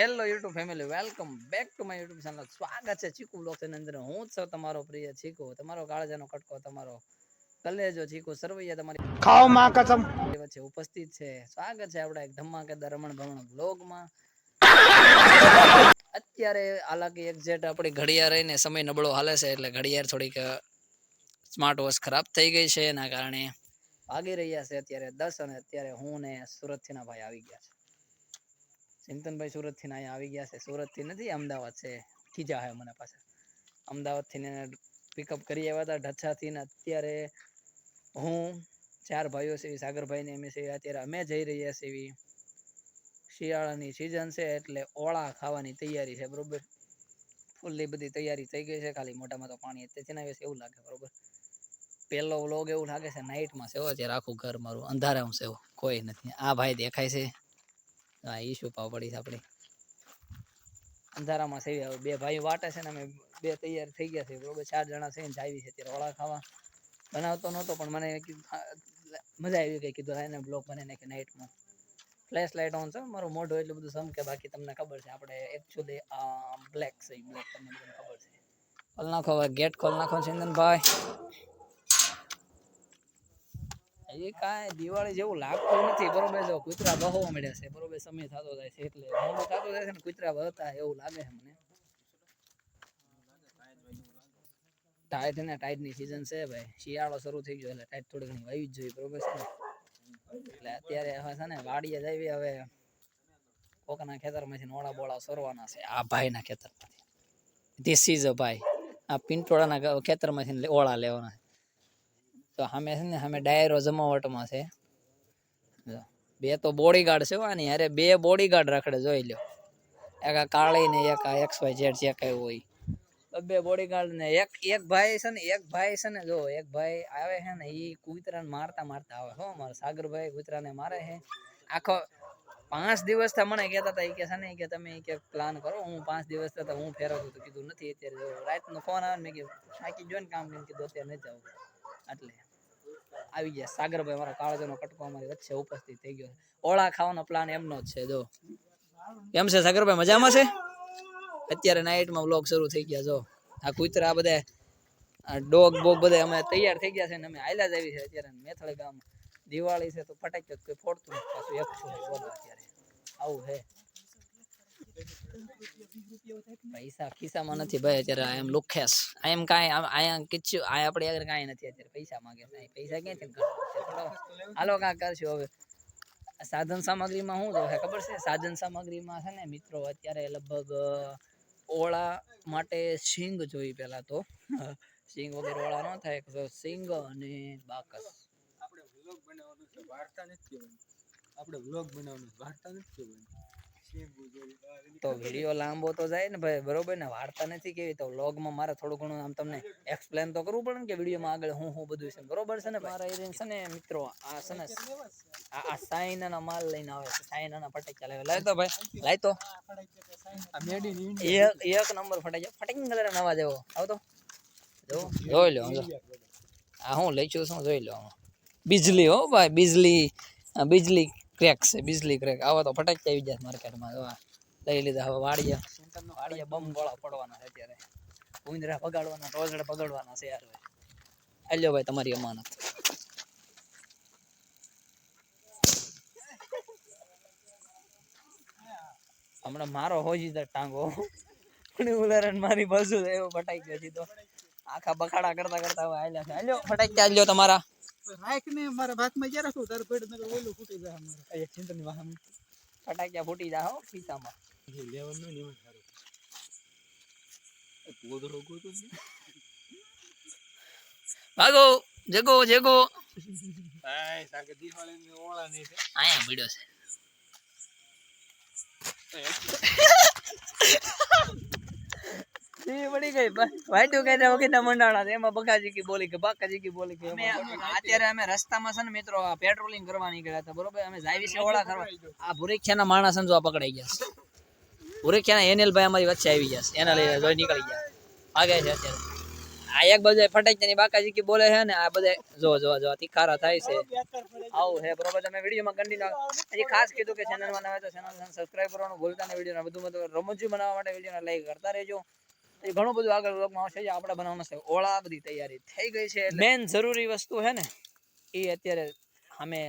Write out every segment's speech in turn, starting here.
Hello YouTube family welcome back to my YouTube channel સ્વાગત છે ચીકુ બ્લોગ્સની અંદર. હું જ છું તમારો પ્રિય ચીકુ તમારો કાળજાનો કટકો તમારો કલેજો ચીકુ સરવૈયા તમારી ખાઓ માં કસમ. વચ્ચે ઉપસ્થિત છે. સ્વાગત છે આપણા એક ધમાકેદાર રમણ ભમણ બ્લોગમાં અત્યારે હાલાકી એક્ઝેક્ટ આપણી ઘડિયાળ રહીને સમય નબળો હાલે છે એટલે ઘડિયાળ થોડીક સ્માર્ટ વોચ ખરાબ થઈ ગઈ છે એના કારણે ભાગી રહ્યા છે અત્યારે દસ અને અત્યારે હું ને સુરતથીના ભાઈ આવી ગયા છે. ચિંતનભાઈ સુરતથી ના અહીંયા આવી ગયા છે. સુરતથી નથી, અમદાવાદ છે. ખીજા છે મને પાસે અમદાવાદથી ને પિકઅપ કરી આવ્યા હતા. ઢચ્છાથી ને અત્યારે હું, ચાર ભાઈઓ છે, સાગરભાઈ ને એમ છે. અત્યારે અમે જઈ રહ્યા છીએ શિયાળાની સિઝન છે એટલે ઓળા ખાવાની તૈયારી છે, બરોબર? ફૂલ્લી બધી તૈયારી થઈ ગઈ છે. ખાલી મોટામાં તો પાણી અત્યારે આવે છે એવું લાગે, બરોબર? પહેલો વ્લોગ એવું લાગે છે નાઇટમાં છે આખું ઘર મારું અંધારામાં છે કોઈ નથી. આ ભાઈ દેખાય છે. હા શું પાવ પડી છે આપણી? અંધારામાં હવે બે ભાઈ વાટે છે ને, અમે બે તૈયાર થઈ ગયા છે, બરોબર? ચાર જણા છે ને જાવી છે ત્યારે ઓળા ખાવા. બનાવતો નહોતો, પણ મને મજા આવી ગઈ, કીધું એને બ્લોક બને કે નાઇટમાં ફ્લેશ લાઇટ ઓન છે, મારું મોઢું એટલું બધું સમકે બાકી તમને ખબર છે, આપણે એકચ્યુઅલી બ્લેક છે બ્લેક તમને ખબર છે. ખોલ નાખો ગેટ ખોલ નાખો ચંદનભાઈ એ કાંઈ દિવાળી જેવું લાગતું નથી. બરોબર જો કૂતરા બહવા મળ્યા છે. બરોબર સમય થતો જાય છે એટલે મોડું થતો જાય છે ને કૂતરા બહતા એવું લાગે છે મને. ટાઈટ ને ટાઈટની સીઝન છે ભાઈ. શિયાળો શરૂ થઈ ગયો એટલે ટાઈટ થોડી ઘણી વાવી જ જોઈએ. બરોબર છે એટલે અત્યારે હવે છે ને વાડીએ જઈએ હવે કોકના ખેતરમાંથી નોળા બોળા સરવાના છે. આ ભાઈના ખેતરમાંથી. ધીસ ઇઝ અ ભાઈ. આ પિંટોળાના ખેતરમાંથી ઓળા લેવાના તો સામે છે ને, સામે ડાયરો જમાવટમાં છે. બે તો બોડીગાર્ડ છે આની અરે બે બોડીગાર્ડ રખડે જોઈ લ્યો. એક આ કાળી ને એક આ એક્સ વાય ઝેડ જે કઈ હોય. બે બોડીગાર્ડ ને એક એક ભાઈ છે ને, એક ભાઈ છે ને, જો, એક ભાઈ આવે છે ને એ કૂતરાને મારતા મારતા આવે. હો મારા સાગરભાઈ કૂતરાને મારે છે. આખો પાંચ દિવસથી મને કહેતા હતા એ કે છે ને કે તમે કે પ્લાન કરો, હું પાંચ દિવસ થતા હું ફેરવતું તો કીધું નથી અત્યારે રાતનો ફોન આવે ને, મેં કીધું, થાકી જો ને કામ કરીને, કીધું, અત્યારે નથી આવું એટલે આવી ગયા. સાગરભાઈ મારા કાળજાનો કટકો અમારી વચ્ચે ઉપસ્થિત થઈ ગયો. ઓળા ખાવાનો પ્લાન એમનો જ છે, જો. કેમ છે, સાગરભાઈ, મજામાં છે? અત્યારે નાઇટમાં વ્લોગ શરૂ થઈ ગયા, જો. આ કૂતરા બધા ડોગ બોગ બધા અમે તૈયાર થઈ ગયા છે ને અમે આયલા જ આવી છે અત્યારે મેથળ ગામ દિવાળી છે તો ફટાક્યો કોઈ ફોડતું પાછું એક છું અત્યારે. આવું છે. પૈસા ખિસ્સામાં નથી ભાઈ અત્યારે આઈ એમ લુખેસ આઈ એમ કાંઈ અહીંયા કિચ્છું, આ આપણે આગળ કાંઈ નથી અત્યારે પૈસા માંગે છે. પૈસા ક્યાંથી? હાલો કાં કરશું હવે. સાધન સામગ્રીમાં શું તો ખબર છે? સાધન સામગ્રીમાં છે ને, મિત્રો, અત્યારે લગભગ ઓળા માટે સિંગ જોઈ પહેલાં તો. સિંગ વગર ઓળા ન થાય સિંગ અને બાકસ. આપણે વ્લોગ બનાવવાનું છે, વાર્તા નથી આપણે વ્લોગ બનાવવાનું વાર્તા નથી તો વીડિયો લાંબો તો જાય ને ભાઈ, બરોબર ને? વાર્તા નથી કેવી તો વ્લોગમાં મારે થોડું ઘણું આમ તમને એક્સપ્લેન તો કરવું પડે ને કે વિડીયોમાં આગળ હું હું બધું છે બરોબર છે ને મારા એરિયન છે ને મિત્રો, આ છે ને આ સાઈનાના માલ લઈને આવે છે સાઈનાના ફટાક્યા લાવે. લાય તો ભાઈ, લાય તો. એક નંબર ફટાક્યા ફટિંગ કલર નવા જેવો. આવતો જોઈ લો આ હું લઈ છું શું જોઈ લો બિજલી હો ભાઈ, બિજલી બીજલી ક્રેક છે, બિજલી ક્રેક. આવા તો ફટાક્યા આવી જાય માર્કેટમાં, જો આ. લઈ લીધા. હવે વાડિયા વાડિયા બમ ગોળા પડવાના છે અત્યારે. ઉંદરા પગાડવાના ટોઝડા પગાડવાના છે યાર ભાઈ આલ્યો ભાઈ તમારી અમાનત. હમણાં મારો હોજી તો ટાંગો. પણ ઉલારણ મારી બાજુ એવો ફટાઈ ગયો છે તો આખા બખાડા કરતા કરતા હવે આલ્યા છે. આલ્યો ફટાઈ ગયા આલ્યો તમારા. રાખ ને મારા ભાતમાં ક્યારે શું? તાર પેટ નકર ઓલું ફૂટી જાય અમારે. અહીંયા ચિંતનની વાહન. ફટાક્યા ફૂટી જા હો ખિસ્સામાં. લેવાનું નહીં એમાં સારું. પોદરો ગોતો ભાગો જગો જગો. હાય સાકે દિવાળીની ઓળા નહીં છે આયા છે. ઈ પડી ગઈ. વાઈટું કઈ વગર મંડાણા એમાં બકાજી કી બોલી કે બાકાજી કી બોલી કે અત્યારે અમે રસ્તામાં છે ને મિત્રો પેટ્રોલિંગ કરવા નીકળ્યા હતા. બરોબર? અમે જાવી છે ઓળા કરવા. આ ભુરેખિયાના માણસ જો આ પકડાઈ ગયા છે. ભુરેખિયાના એનએલ અમારી વચ્ચે આવી ગયા છે. એના લઈને જોઈ નીકળી ગયા. આગે છે અત્યારે. આ એક બધે ફટાકીની બાકાજી કી બોલે છે ને આ બધે જો જો જો તીખારા થાય છે. આવું છે. બરોબર? તમે વિડીયોમાં કન્ટિન્યુ હજી ખાસ કીધું કે ચેનલમાં નવા તો ચેનલ સબસ્ક્રાઇબ કરવાનું ભૂલતા નહીં. વિડીયોને બધું બધું રમૂજી બનાવવા માટે વિડીયોને લાઈક કરતા રહેજો. એ ઘણું બધું આગળ વ્લોગમાં આવશે જે આપણે બનાવવાનું છે. ઓળા બધી તૈયારી થઈ ગઈ છે મેન જરૂરી વસ્તુ છે ને એ અત્યારે અમે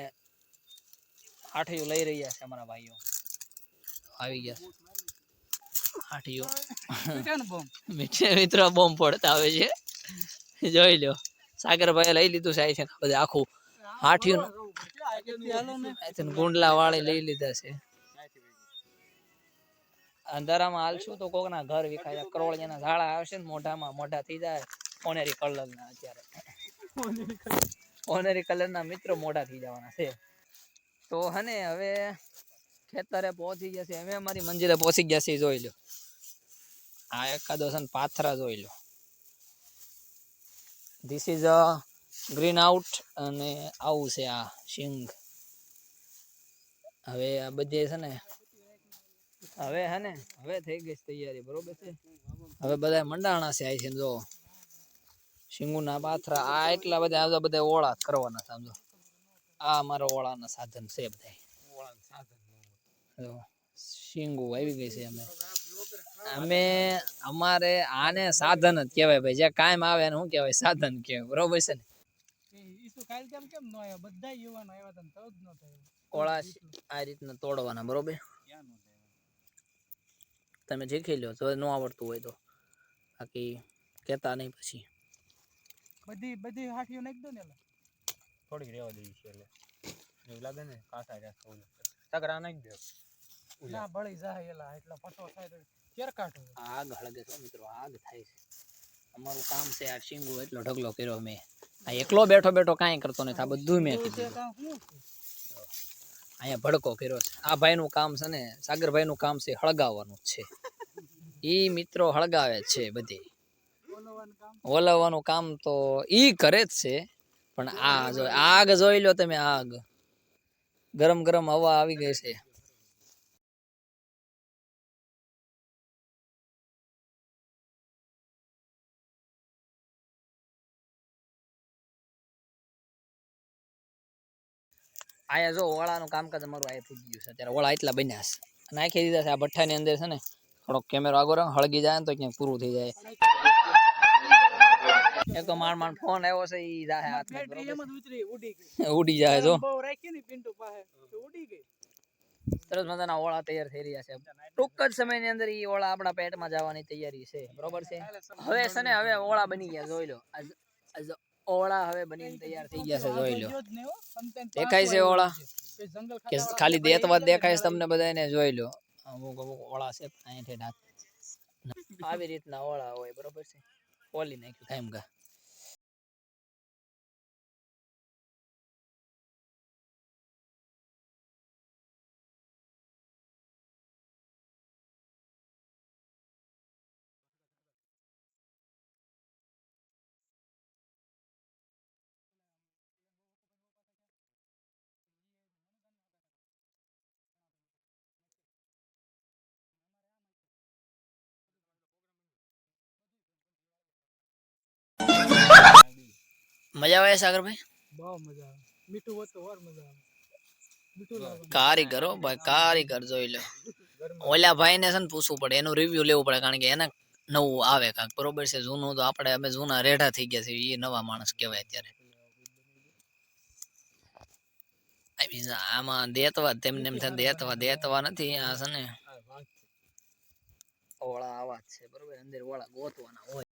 આઠિયું લઈ રહ્યા છે અમારા ભાઈઓ. આવી ગયા છે. આઠિયું મિત્ર મિત્રો બોમ્બ પડતા આવે છે. જોઈ લો સાગરભાઈ લઈ લીધું છે છે બધે આખું. હાઠિયું ગુંડલા વાળી લઈ લીધા છે. અંધારામાં હાલશું તો કોકના ઘર વિખાય, કરોળિયાના ઝાડા આવશે ને મોઢામાં, મોઢા થઈ જાય. ઓનેરી કલરના અત્યારે. ઓનેરી કલરના મિત્રો મોઢા થઈ જવાના છે. તો હને હવે ખેતરે પહોંચી ગયા છે અમે અમારી મંજિલે પહોંચી ગયા છે, જોઈ લો આ એકાદો છે પાથરા જોઈ લો this is a green out અને આવું છે આ શિંગ હવે આ બધે છે ને હવે હે ને, હવે થઈ ગઈ તૈયારી, બરોબર છે? હવે બધા મંડાણા છે આઈ છે જો. શિંગુના પાથરા આ એટલા બધા આવતા બધા ઓળા કરવાના સમજો આ અમારો ઓળાના સાધન છે બધા શીંગુ આવી ગઈ છે અમે. અમે, અમારે આને સાધન જ કહેવાય ભાઈ જે કાયમ આવે એને શું કહેવાય, સાધન કહેવાય, બરોબર છે ને? ઓળા આ રીતના તોડવાના, બરોબર? તમે શીખી લો તો ન આવડતું હોય તો. બાકી કહેતા નહીં પછી. બધી બધી હાથીઓ નાખી દો ને. થોડીક રેવા દેવી છે એટલે. એવું લાગે ને કાંટા રહ્યા તગરા નાખી દો. ના બળી જાય એલા એટલા પટો થાય તો ચેર કાઢો આગ હળગે તો મિત્રો આગ થાય છે. અમારું કામ છે આ શીંગુ એટલો ઢગલો કર્યો મેં આ એકલો બેઠો બેઠો કાંઈ કરતો નથી આ બધું મેં કીધું? અહીંયા ભડકો કર્યો છે. આ ભાઈનું કામ છે ને સાગરભાઈનું કામ છે હળગાવવાનું જ છે. ઈ મિત્રો હળગાવે છે બધી. ઓલવવાનું કામ તો ઈ કરે જ છે, પણ આ જો આગ જોઈ લો તમે આગ. ગરમ ગરમ હવા આવી ગઈ છે. આયા જો ઓળાનું કામકાજ અમારું આયા થઈ ગયું છે, અત્યારે ઓળા એટલા બન્યા છે. નાખી દીધા છે, આ ભઠ્ઠાની અંદર છે ને થોડોક કેમેરો આગો રાખ, હળગી જાય ને તો ક્યાંક પૂરું થઈ જાય. એક તો માર માર ફોન આવ્યો છે ઈ જાહે હાથમાં ઉડી ગઈ. ઉડી જાય જો. બહુ રાખી ની પિંટુ પાસે ઉડી ગઈ. સરસ મજાના ઓળા તૈયાર થઈ રહ્યા છે. ટૂંક જ સમયની અંદર ઈ ઓળા આપણા પેટમાં જવાની તૈયારી છે બરોબર છે? હવે છે ને હવે ઓળા બની ગયા જોઈ લો. ઓળા હવે બનીને તૈયાર થઈ ગયા છે જોઈ લો. દેખાય છે ઓળા? કે ખાલી દેતવા દેખાય છે તમને બધાને જોઈ લો. અમુક અમુક ઓળા છે પણ આવી રીતના ઓળા હોય, બરોબર છે? ઓલી નાખ્યું. કાયમ કા? મજા આવે સાગરભાઈ બહુ મજા આવે મીઠું હોત તો ઓર મજા આવે મીઠું લાવવાનું. કારીગરો ભાઈ કારીગર જોઈ લો ઓલા ભાઈને છે ને પૂછવું પડે એનું રિવ્યુ લેવું પડે કારણ કે એને નવું આવે કાંક. બરોબર છે જૂનું તો આપણે અમે જૂના રેઢા થઈ ગયા છે એ નવા માણસ કહેવાય અત્યારે. I mean, આમાં દેતવા તેમને એમ થાય દેતવા દેતવા નથી આ છે ને. ઓળા આવા જ છે બરોબર અંદર ઓળા ગોતવાના હોય.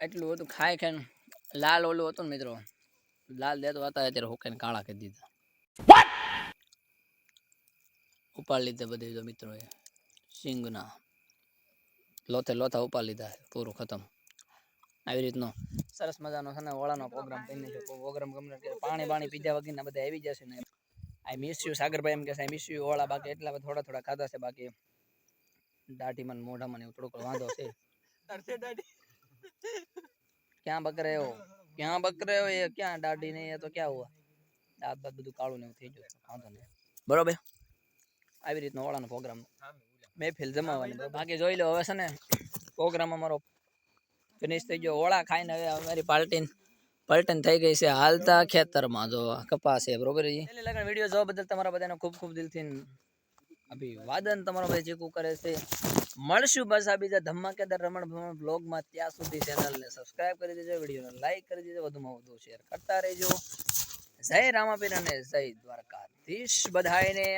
એટલું હતું ખાઈ ખાઈને લાલ ઓલું હતું ને મિત્રો. લાલ દેતો હતા અત્યારે હુકાઈને કાળા કરી દીધા. ઉપાડી લીધા બધે તો મિત્રો એ સિંગના લોથે લોથા ઉપાડ લીધા પૂરું ખતમ. આવી રીતનો સરસ મજાનો છે ને ઓળાનો પ્રોગ્રામ કરીને છે. પ્રોગ્રામ ગમે પાણી પાણી બાણી પીધા વગરના બધા આવી જશે ને. આઈ મિસ યુ સાગરભાઈ એમ કે આઈ મિસ યુ ઓળા બાકી એટલા થોડા થોડા ખાધા છે બાકી. દાઢી મને મોઢામાં એવું થોડોક વાંધો છે. દાઢી. ક્યાં બક રહે ક્યાં બક રહે એ? ક્યાં દાઢી ને એ તો ક્યાં હુઆ? દાંત બાદ બધું કાળું ને એવું થઈ ગયું. વાંધો નહીં. બરોબર. આવી રીતનો ઓળાનો પ્રોગ્રામ મહેફિલ જમાવાની. બાકી જોઈ લો હવે છે ને પ્રોગ્રામ અમારો ફિનિશ થઈ ગયો. ઓળા ખાઈને હવે અમારી પાર્ટી પલટન થઈ ગઈ છે હાલતા ખેતરમાં. જો કપાસ છે બરોબર વીડિયો જોવા બદલ તમારા બધાનો ખૂબ ખૂબ દિલથી અભિવાદન તમારો ભાઈ ચીકુ કરે છે. મળશું આ બીજા ધમાકેદાર રમણ ભમણ બ્લોગમાં ત્યાં સુધી ચેનલને સબસ્ક્રાઇબ કરી દેજો, વિડીયોને લાઈક કરી દેજો, વધુમાં વધુ શેર કરતા રહેજો. જય રામાપીર અને જય દ્વારકાધીશ બધાયને.